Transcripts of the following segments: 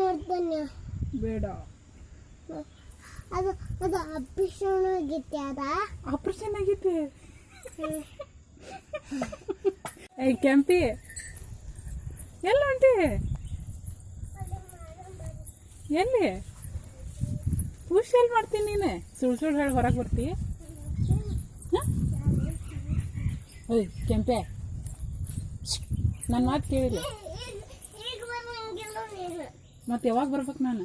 ನೋಡ್ತಾನೆ. ಬೇಡ. ಅದು ಅದು ಆಪರೇಷನ್ ಗೀತೆ ಅದ? ಆಪರೇಷನ್ ಆಗೈತಿ ಏ ಕೆಂಪಿ. ಎಲ್ಲ ಉಂಟಿ ಎಲ್ಲಿ? ಪೂಜೆ ಎಲ್ಲಿ ಮಾಡ್ತೀನಿ ನೀನೆ? ಸುಳ್ಳು ಸುಳ್ಳು ಹೇಳಿ ಹೊರಗೆ ಬರ್ತಿ. ಓಯ್ ಕೆಂಪೆ. ನನ್ನ ಮಾತು ಕೇಳಿಲ್ಲ. ಮತ್ತೆ ಯಾವಾಗ ಬರ್ಬೇಕು ನಾನು?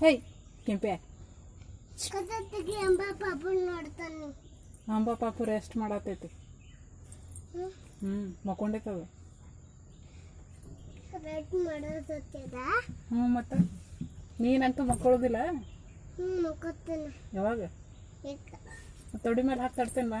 ಹೇಯ್ ಕೆಂಪೆ. ಅಂಬಾ ಪಾಪು ರೆಸ್ಟ್ ಮಾಡತ್ತೈತಿ ಹ್ಮ್ ಹ್ಞೂ ಮಕ್ಕೊಂಡೈತದ. ಹ್ಞೂ ಮತ್ತೆ? ನೀನಂತೂ ಮುಖತ್ತೇನೆ ಯಾವಾಗ? ತೊಡಿ ಮೇಲೆ ಹಾಕಿ ತಡ್ತೇನೆ ಬಾ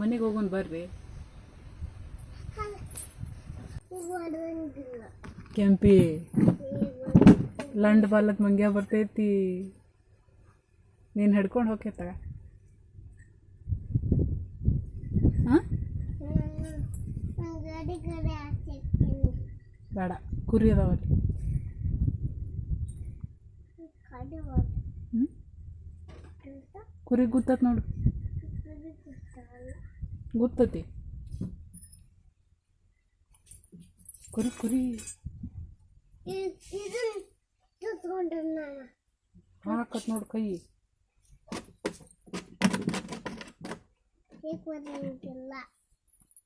ಮನೆಗೆ ಹೋಗೋಣ ಬರ್ರಿ. ಕೆಂಪಿ. ಲಂಡ್ ಬಾಲಕ್ ಮಂಗ್ಯ ಬರ್ತೈತಿ. ನೀನು ಹಿಡ್ಕೊಂಡು ಹೋಗ್ಯತ ಹಾಂ ನಾನು ಗಾಡಿ ಗಾಡಿ ಹಾಕ್ತೀನಿ ಬೇಡ ಕುರಿ ಅದಾವಲ್ಲಿ ಕುರಿ ಗುತ್ತತ್ ನೋಡು. ಗುತ್ತತಿ ಕುರಿ ಕುರಿ. ನಾನು ಹಾಕತ್ ನೋಡು ಕೈ.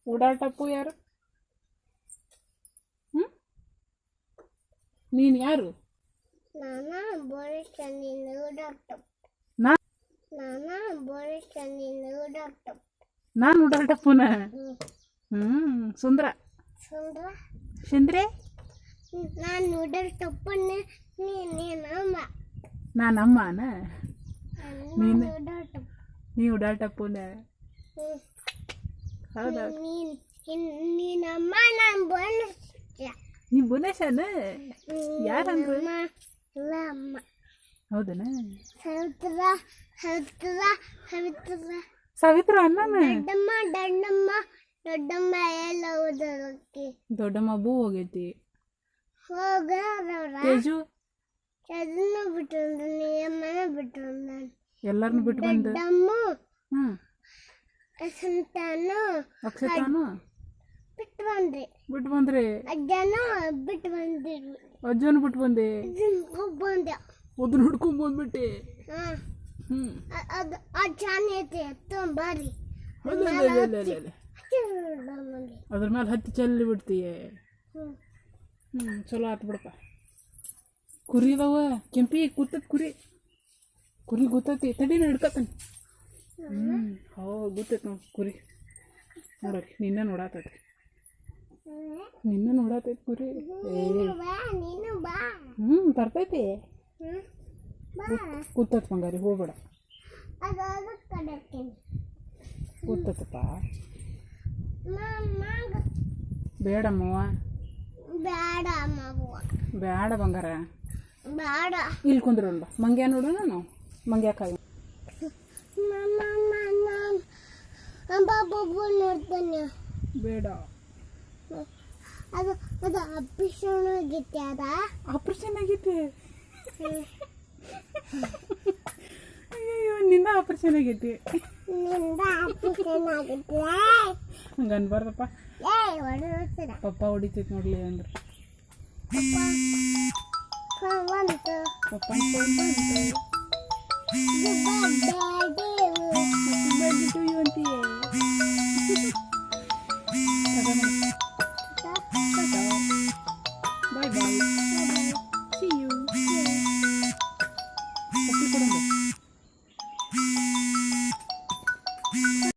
ಓಡಾಟಪ್ಪು ಯಾರು? ಹ್ಞೂ ನೀನು ಯಾರು? ನಾನು ಬೋಳಿಸ್ತಾನೆ ಡಾಕ್ಟರ್ ನಾ ನಾನು ನೀನು ಡಾಕ್ಟರ್ ನಾನು ಓಡಾಟಪ್ಪುನ ಹ್ಞೂ ಸುಂದ್ರ ಸುಂದ್ರ ಶಿಂದ್ರೆ ನಾನು ನೂಡಲ್ ತಪ್ಪನ್ನೇ ನೀನೇನಮ್ಮ ನಾನು ಅಮ್ಮನ ನೀನು? ನೂಡಲ್ ತಪ್ಪ ನೀ ಓಡಾಟಪ್ಪುನ ಹೌದಾ ನೀನ್ ನೀನಮ್ಮ ನಾನು ಬೋಳಿಸ್ತ ನೀ ಬುನೇಶನ ಯಾರಂದ್ರು? ಇಲ್ಲ ಅಮ್ಮ ಹೌದನ ಸವಿತ್ರ ಸವಿತ್ರ ಸವಿತ್ರ ಸಾವಿತ್ರ ಅನ್ನನ ದೊಡ್ಡಮ್ಮ ದೊಡ್ಡಮ್ಮ ದೊಡ್ಡಮ್ಮ ಎಲ್ಲ ಓದೋದಕ್ಕೆ ದೊಡ್ಡಮ್ಮ ಬೂ ಹೋಗೈತಿ. ಹೋಗವ್ರ ತೇಜು? ಅದನ್ನು ಬಿಟ್ಟು ಅಮ್ಮನ ಬಿಟ್ಟು ನಾನು ಎಲ್ಲರನ್ನು ಬಿಟ್ಟು ಬಂದು? ದೊಡ್ಡಮ್ಮ ಹ್ಞೂ ಸಂತಾನು ಅಕ್ಷತಾನು? ಬಿಟ್ಟು ಬಂದ್ರಿ ಬಿಟ್ಟು ಬಂದ್ರಿ? ಅಜ್ಜನು ಬಿಟ್ಟು ಬಂದಿರು ಅಜ್ಜನ ಬಿಟ್ಟು ಬಂದೆ? ಹೋಗಿ ಬಂದೆ. ಅದನ್ನ ಹುಡ್ಕೊಂಡ್ ಬಂದ್ಬಿಟ್ಟೆ? ಹಾ. ಅದ್ರ ಮೇಲೆ ಹತ್ತಿ ಚೆಲ್ಲಿ ಬಿಡ್ತೀಯ. ಹ್ಞೂ ಚಲೋ ಆತು ಬಿಡಪ್ಪ. ಕುರಿ ಅದಾವ ಕೆಂಪಿ ಕೂತತ್ ಕುರಿ. ಕುರಿ ಗೊತ್ತೈತಿ ತಡಿ ಹಿಡ್ಕತಾನೆ. ಹ್ಞೂ ಹೌದು ಗೊತ್ತೈತಿ ಕುರಿ. ನೋಡಕ್ಕೆ ನಿನ್ನ ನೋಡಾತೈತಿ. ನಿನ್ನ ನೋಡಾತೈತಿ ಕುರಿ. ಹ್ಞೂ ಬರ್ತೈತಿ ಕೂತತ್ ಮಂಗಾರಿ ಹೋಗ್ಬೇಡ. ಕೂತತ್ತಪ್ಪ. ಬೇಡ ಬೇಡಮ್ಮವ್ವ. ಬೇಡ ಬೇಡ ಬಂಗಾರ. ಬೇಡ ಇಲ್ಲಿ ಕುಂದ್ರ ಮಂಗ್ಯ ನೋಡೋಣ ನಾವು ಮಂಗ್ಯ ಕಾಯಿ. ನಾನು ಬಾಬು ನೋಡ್ತಾನೆ ಬೇಡ. ಅದು ಅದು ಆಪರೇಷನ್ ಗೀತೆ ಅದ? ಆಪ್ರೇಷನ್ ಆಗೈತಿ ಅಯ್ಯೋ ನಿಂದ ಆಪ್ರೇಷನ್ ಆಗೈತಿ. ಹಂಗ ಅನ್ಬಾರ್ದಪ್ಪ. ಪಪ್ಪ ಹೊಡಿತೈತಿ ನೋಡ್ಲಿ ಅಂದ್ರೆ. ಪಪ್ಪ ಪಪ್ಪ